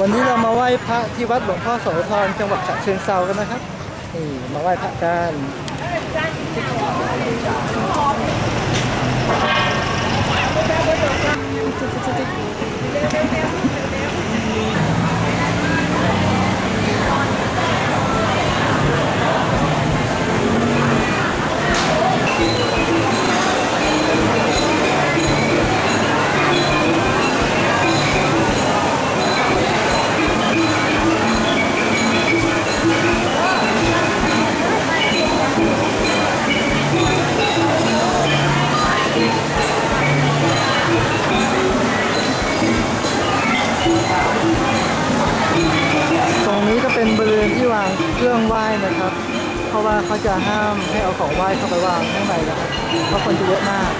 วันนี้เรามาไหว้พระที่วัดหลวงพ่อโสธรจังหวัดฉะเชิงเซากันนะครับนี่มาไหว้พระกันต ริเวณที่วางเครื่องไหว้นะครับ เพราะว่าเขาจะห้ามให้เอาของไหว้เข้าไปวางข้างในนะครับ เพราะคนจะเยอะมาก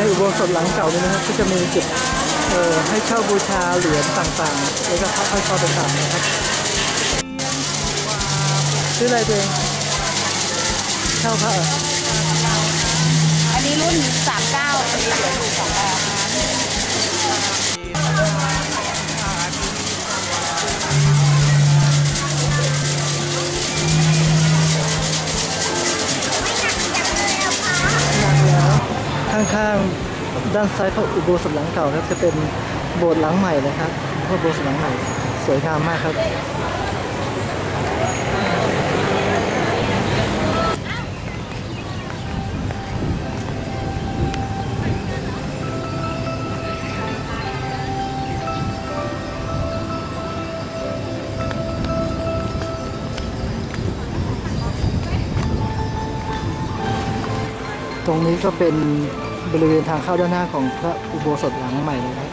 ในอุโบสถหลังเก่านี้นะครับก็จะมีจุดให้เช่าบูชาเหรียญต่างๆ แล้วก็พระห้อยคอต่างๆนะครับชื่ออะไรตัวเองเช่าพระ ข้างด้านซ้ายของอุโบสถหลังเก่าครับจะเป็นโบสถ์หลังใหม่นะครับพระอุโบสถหลังใหม่สวยงามมากครับตรงนี้ก็เป็น บริเวณทางเข้าด้านหน้าของพระอุโบสถหลังใหม่เลยครับ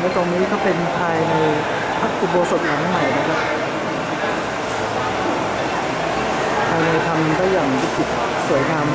และตรงนี้ก็เป็นภายในพระอุโบสถหลังใหม่นะครับภายในทำได้อย่างวิจิตรสวยงาม